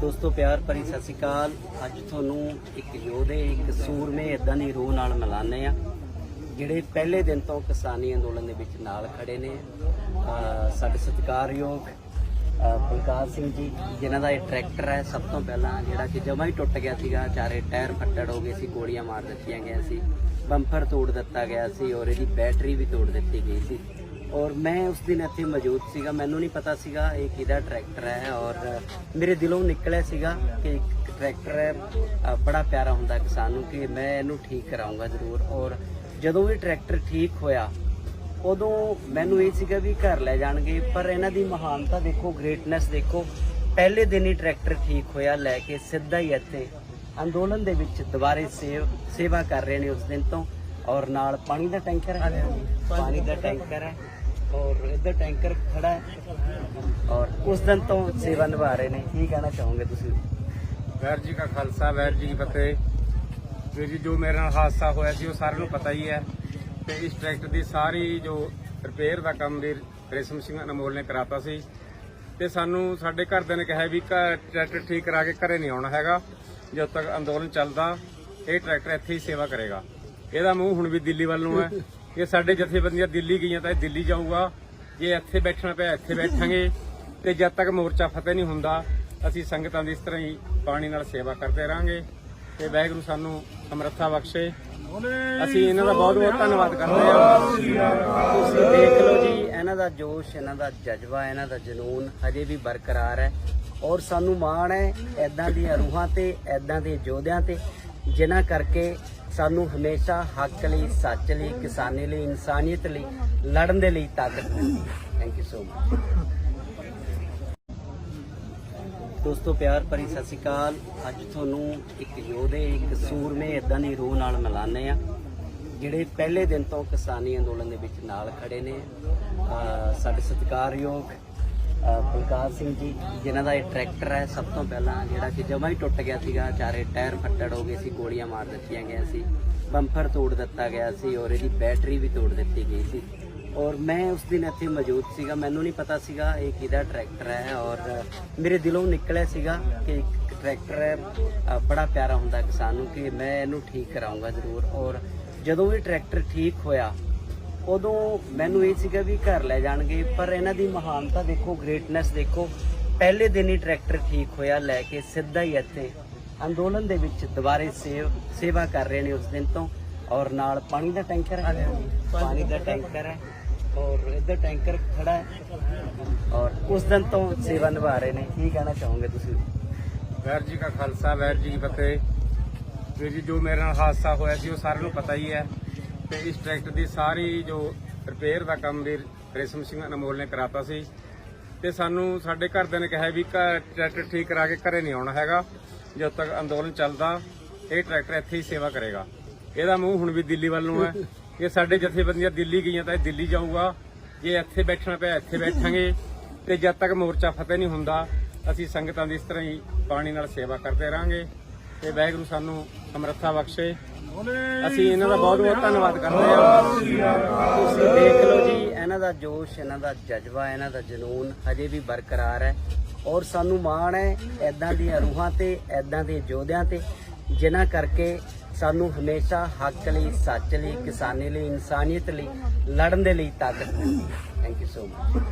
ਦੋਸਤੋ, ਪਿਆਰ ਭਰੀ ਸਤਿ ਸ਼੍ਰੀ ਅਕਾਲ। ਅੱਜ ਤੁਹਾਨੂੰ ਇੱਕ ਯੋਧੇ, ਇੱਕ ਸੂਰਮੇ ਇਦਾਂ ਦੀ ਰੂਹ ਨਾਲ ਮਿਲਾਨੇ ਆ ਜਿਹੜੇ ਪਹਿਲੇ ਦਿਨ ਤੋਂ ਕਿਸਾਨੀ ਅੰਦੋਲਨ ਦੇ ਵਿੱਚ ਨਾਲ ਖੜੇ ਨੇ। ਸਾਡੇ ਸਤਿਕਾਰਯੋਗ ਪ੍ਰਕਾਸ਼ ਸਿੰਘ ਜੀ, ਜਿਨ੍ਹਾਂ ਦਾ ਇਹ ਟਰੈਕਟਰ ਹੈ, ਸਭ ਤੋਂ ਪਹਿਲਾਂ ਜਿਹੜਾ ਕਿ ਜਮਾ ਹੀ ਟੁੱਟ ਗਿਆ ਸੀਗਾ, ਚਾਰੇ ਟਾਇਰ ਫੱਟੜ ਹੋ ਗਏ ਸੀ, ਗੋਲੀਆਂ ਮਾਰ ਦਿੱਤੀਆਂ ਗਈਆਂ ਸੀ ਬੰਪਰ ਤੋੜ ਦਿੱਤਾ ਗਿਆ ਸੀ ਔਰ ਇਹਦੀ ਬੈਟਰੀ ਵੀ ਤੋੜ ਦਿੱਤੀ ਗਈ ਸੀ। ਔਰ ਮੈਂ ਉਸ ਦਿਨ ਇੱਥੇ ਮੌਜੂਦ ਸੀਗਾ। ਮੈਨੂੰ ਨਹੀਂ ਪਤਾ ਸੀਗਾ ਇਹ ਕਿਹਦਾ ਟਰੈਕਟਰ ਹੈ ਔਰ ਮੇਰੇ ਦਿਲੋਂ ਨਿਕਲਿਆ ਸੀਗਾ ਕਿ ਇੱਕ ਟਰੈਕਟਰ ਹੈ। ਬੜਾ ਪਿਆਰਾ ਹੁੰਦਾ ਕਿਸਾਨ ਨੂੰ ਕਿ ਮੈਂ ਇਹਨੂੰ ਠੀਕ ਕਰਾਉਂਗਾ ਜ਼ਰੂਰ। ਔਰ ਜਦੋਂ ਵੀ ਟਰੈਕਟਰ ਠੀਕ ਹੋਇਆ ਉਦੋਂ ਮੈਨੂੰ ਇਹ ਸੀਗਾ ਵੀ ਘਰ ਲੈ ਜਾਣਗੇ। ਪਰ ਇਹਨਾਂ ਦੀ ਮਹਾਨਤਾ ਦੇਖੋ ਗ੍ਰੇਟਨੈਸ ਦੇਖੋ। ਪਹਿਲੇ ਦਿਨ ਹੀ ਟਰੈਕਟਰ ਠੀਕ ਹੋਇਆ ਲੈ ਕੇ ਸਿੱਧਾ ਹੀ ਇੱਥੇ ਅੰਦੋਲਨ ਦੇ ਵਿੱਚ ਦੁਬਾਰੇ ਸੇਵ ਸੇਵਾ ਕਰ ਰਹੇ ਨੇ ਉਸ ਦਿਨ ਤੋਂ। ਔਰ ਨਾਲ ਪਾਣੀ ਦਾ ਟੈਂਕਰ ਹੈ। ਪਾਣੀ ਦਾ ਟੈਂਕਰ ਹੈ। ਔਰ ਇੱਧਰ ਟੈਂਕਰ ਖੜਾ ਹੈ। ਔਰ ਉਸ ਦਿਨ ਤੋਂ ਸੇਵਾ ਨਿਭਾ ਰਹੇ ਨੇ। ਕੀ ਕਹਿਣਾ ਚਾਹੋਗੇ ਤੁਸੀਂ? ਵੈਰ ਜੀ ਕਾ ਖਾਲਸਾ, ਵੈਰ ਜੀ ਕੀ ਫਤਿਹ। ਵੀਰ ਜੀ, ਜੋ ਮੇਰੇ ਨਾਲ ਹਾਦਸਾ ਹੋਇਆ ਸੀ, ਉਹ ਸਾਰਿਆਂ ਨੂੰ ਪਤਾ ਹੀ ਹੈ। ਤੇ ਇਸ ਟਰੈਕਟਰ ਦੀ ਸਾਰੀ ਜੋ ਰਿਪੇਅਰ ਦਾ ਕੰਮ ਵੀਰ ਰੇਸ਼ਮ ਸਿੰਘ ਅਨਮੋਲ ਨੇ ਕਰਾਤਾ ਸੀ। ਤੇ ਸਾਨੂੰ ਸਾਡੇ ਘਰਦਿਆਂ ਨੇ ਕਿਹਾ ਵੀ ਘਰ ਟਰੈਕਟਰ ਠੀਕ ਕਰਾ ਕੇ ਘਰੇ ਨਹੀਂ ਆਉਣਾ ਹੈਗਾ। ਜਦ ਤੱਕ ਅੰਦੋਲਨ ਚੱਲਦਾ, ਇਹ ਟਰੈਕਟਰ ਇੱਥੇ ਹੀ ਸੇਵਾ ਕਰੇਗਾ। ਇਹਦਾ ਮੂੰਹ ਹੁਣ ਵੀ ਦਿੱਲੀ ਵੱਲ ਨੂੰ ਹੈ। ਇਹ ਸਾਡੇ ਜਥੇਬੰਦੀਆਂ ਦਿੱਲੀ ਗਈਆਂ ਤਾਂ ਇਹ ਦਿੱਲੀ ਜਾਊਗਾ। ਜੇ ਇੱਥੇ ਬੈਠਣਾ ਪਿਆ, ਇੱਥੇ ਬੈਠਾਂਗੇ। ਤੇ ਜਦ ਤੱਕ ਮੋਰਚਾ ਫਤਿਹ ਨਹੀਂ ਹੁੰਦਾ, ਅਸੀਂ ਸੰਗਤਾਂ ਦੀ ਇਸ ਤਰ੍ਹਾਂ ਹੀ ਪਾਣੀ ਨਾਲ ਸੇਵਾ ਕਰਦੇ ਰਾਂਗੇ ਤੇ ਵਾਹਿਗੁਰੂ ਸਾਨੂੰ ਸਮਰੱਥਾ ਬਖਸ਼ੇ। ਅਸੀਂ ਇਹਨਾਂ ਦਾ ਬਹੁਤ ਬਹੁਤ ਧੰਨਵਾਦ ਕਰਦੇ ਹਾਂ। ਤੁਸੀਂ ਦੇਖ ਲਓ ਜੀ, ਇਹਨਾਂ ਦਾ ਜੋਸ਼, ਇਹਨਾਂ ਦਾ ਜਜ਼ਬਾ, ਇਹਨਾਂ ਦਾ ਜਨੂਨ ਹਜੇ ਵੀ ਬਰਕਰਾਰ ਹੈ। ਔਰ ਸਾਨੂੰ ਮਾਣ ਹੈ ਐਦਾਂ ਦੀਆਂ ਰੂਹਾਂ ਤੇ ਐਦਾਂ ਦੇ ਯੋਧਿਆਂ ਤੇ, ਜਿਨ੍ਹਾਂ ਕਰਕੇ ਸਾਨੂੰ ਹਮੇਸ਼ਾ ਹੱਕ ਲਈ, ਸੱਚ ਲਈ, ਕਿਸਾਨੀ ਲਈ, ਇਨਸਾਨੀਅਤ ਲਈ ਲੜਨ ਦੇ ਲਈ ਤਾਕਤ ਮਿਲਦੀ ਹੈ। ਥੈਂਕ ਯੂ ਸੋ ਮਚ ਦੋਸਤੋ, ਪਿਆਰ ਭਰੀ ਸਤਿ ਸ਼੍ਰੀ ਅਕਾਲ। ਅੱਜ ਤੁਹਾਨੂੰ ਇੱਕ ਯੋਧੇ, ਇੱਕ ਸੂਰਮੇ ਇਦਾਂ ਦੀ ਰੂਹ ਨਾਲ ਮਿਲਾਨੇ ਆ ਜਿਹੜੇ ਪਹਿਲੇ ਦਿਨ ਤੋਂ ਕਿਸਾਨੀ ਅੰਦੋਲਨ ਦੇ ਵਿੱਚ ਨਾਲ ਖੜੇ ਨੇ। ਸਾਡੇ ਸਤਿਕਾਰਯੋਗ ਅਹ ਸਿੰਘ ਜੀ, ਜਿਨ੍ਹਾਂ ਦਾ ਇਹ ਟਰੈਕਟਰ ਹੈ, ਸਭ ਤੋਂ ਪਹਿਲਾਂ ਜਿਹੜਾ ਕਿ ਜਮਾ ਹੀ ਟੁੱਟ ਗਿਆ ਸੀਗਾ, ਚਾਰੇ ਟਾਇਰ ਫੱਟੜ ਹੋ ਗਏ ਸੀ, ਗੋਲੀਆਂ ਮਾਰ ਦਿੱਤੀਆਂ ਗਈਆਂ ਸੀ ਬੰਪਰ ਤੋੜ ਦਿੱਤਾ ਗਿਆ ਸੀ ਔਰ ਇਹਦੀ ਬੈਟਰੀ ਵੀ ਤੋੜ ਦਿੱਤੀ ਗਈ ਸੀ। ਔਰ ਮੈਂ ਉਸ ਦਿਨ ਇੱਥੇ ਮੌਜੂਦ ਸੀਗਾ, ਮੈਨੂੰ ਨਹੀਂ ਪਤਾ ਸੀਗਾ ਇਹ ਕਿਹਦਾ ਟਰੈਕਟਰ ਹੈ ਔਰ ਮੇਰੇ ਦਿਲੋਂ ਨਿਕਲਿਆ ਸੀਗਾ ਕਿ ਇੱਕ ਟਰੈਕਟਰ ਹੈ ਬੜਾ ਪਿਆਰਾ ਹੁੰਦਾ ਕਿਸਾਨ ਨੂੰ, ਕਿ ਮੈਂ ਇਹਨੂੰ ਠੀਕ ਕਰਾਉਂਗਾ ਜ਼ਰੂਰ। ਔਰ ਜਦੋਂ ਵੀ ਟਰੈਕਟਰ ਠੀਕ ਹੋਇਆ ਉਦੋਂ ਮੈਨੂੰ ਇਹ ਸੀਗਾ ਵੀ ਘਰ ਲੈ ਜਾਣਗੇ, ਪਰ ਇਹਨਾਂ ਦੀ ਮਹਾਨਤਾ ਦੇਖੋ ਗ੍ਰੇਟਨੈਸ ਦੇਖੋ। ਪਹਿਲੇ ਦਿਨ ਹੀ ਟਰੈਕਟਰ ਠੀਕ ਹੋਇਆ, ਲੈ ਕੇ ਸਿੱਧਾ ਹੀ ਇੱਥੇ ਅੰਦੋਲਨ ਦੇ ਵਿੱਚ ਦੁਬਾਰੇ ਸੇਵ, ਸੇਵਾ ਕਰ ਰਹੇ ਨੇ ਉਸ ਦਿਨ ਤੋਂ। ਔਰ ਨਾਲ ਪਾਣੀ ਦਾ ਟੈਂਕਰ ਹੈ ਪਾਣੀ ਦਾ ਟੈਂਕਰ ਹੈ ਔਰ ਇੱਧਰ ਟੈਂਕਰ ਖੜਾ ਹੈ। ਔਰ ਉਸ ਦਿਨ ਤੋਂ ਸੇਵਾ ਨਿਭਾ ਰਹੇ ਨੇ। ਕੀ ਕਹਿਣਾ ਚਾਹੋਗੇ ਤੁਸੀਂ? ਵੈਰ ਜੀ ਕਾ ਖਾਲਸਾ, ਵੈਰ ਜੀ ਕੀ ਫਤਿਹ। ਵੀਰ ਜੀ, ਜੋ ਮੇਰੇ ਨਾਲ ਹਾਦਸਾ ਹੋਇਆ ਸੀ, ਉਹ ਸਾਰਿਆਂ ਨੂੰ ਪਤਾ ਹੀ ਹੈ। ਤੇ ਇਸ ਟਰੈਕਟਰ ਦੀ ਸਾਰੀ ਜੋ ਰਿਪੇਅਰ ਦਾ ਕੰਮ ਵੀਰ ਰੇਸ਼ਮ ਸਿੰਘ ਅਨਮੋਲ ਨੇ ਕਰਾਤਾ ਸੀ। ਤੇ ਸਾਨੂੰ ਸਾਡੇ ਘਰਦਿਆਂ ਨੇ ਕਿਹਾ ਵੀ ਘਰ ਟਰੈਕਟਰ ਠੀਕ ਕਰਾ ਕੇ ਘਰੇ ਨਹੀਂ ਆਉਣਾ ਹੈਗਾ। ਜਦ ਤੱਕ ਅੰਦੋਲਨ ਚੱਲਦਾ, ਇਹ ਟਰੈਕਟਰ ਇੱਥੇ ਹੀ ਸੇਵਾ ਕਰੇਗਾ। ਇਹਦਾ ਮੂੰਹ ਹੁਣ ਵੀ ਦਿੱਲੀ ਵੱਲ ਨੂੰ ਹੈ। ਇਹ ਸਾਡੇ ਜਥੇਬੰਦੀਆਂ ਦਿੱਲੀ ਗਈਆਂ ਤਾਂ ਇਹ ਦਿੱਲੀ ਜਾਊਗਾ। ਜੇ ਇੱਥੇ ਬੈਠਣਾ ਪਿਆ, ਇੱਥੇ ਬੈਠਾਂਗੇ। ਤੇ ਜਦ ਤੱਕ ਮੋਰਚਾ ਫਤਿਹ ਨਹੀਂ ਹੁੰਦਾ, ਅਸੀਂ ਸੰਗਤਾਂ ਦੀ ਇਸ ਤਰ੍ਹਾਂ ਹੀ ਪਾਣੀ ਨਾਲ ਸੇਵਾ ਕਰਦੇ ਰਾਂਗੇ ਤੇ ਵਾਹਿਗੁਰੂ ਸਾਨੂੰ ਸਮਰੱਥਾ ਬਖਸ਼ੇ। ਅਸੀਂ ਇਹਨਾਂ ਦਾ ਬਹੁਤ ਬਹੁਤ ਧੰਨਵਾਦ ਕਰਦੇ ਹਾਂ। ਤੁਸੀਂ ਦੇਖ ਲਓ ਜੀ, ਇਹਨਾਂ ਦਾ ਜੋਸ਼, ਇਹਨਾਂ ਦਾ ਜਜ਼ਬਾ, ਇਹਨਾਂ ਦਾ ਜਨੂਨ ਹਜੇ ਵੀ ਬਰਕਰਾਰ ਹੈ। ਔਰ ਸਾਨੂੰ ਮਾਣ ਹੈ ਐਦਾਂ ਦੀਆਂ ਰੂਹਾਂ ਤੇ ਐਦਾਂ ਦੇ ਯੋਧਿਆਂ ਤੇ, ਜਿਨ੍ਹਾਂ ਕਰਕੇ ਸਾਨੂੰ ਹਮੇਸ਼ਾ ਹੱਕ ਲਈ, ਸੱਚ ਲਈ, ਕਿਸਾਨੀ ਲਈ, ਇਨਸਾਨੀਅਤ ਲਈ, ਲੜਨ ਦੇ ਲਈ ਤਾਕਤ ਮਿਲਦੀ ਹੈ। Thank you so much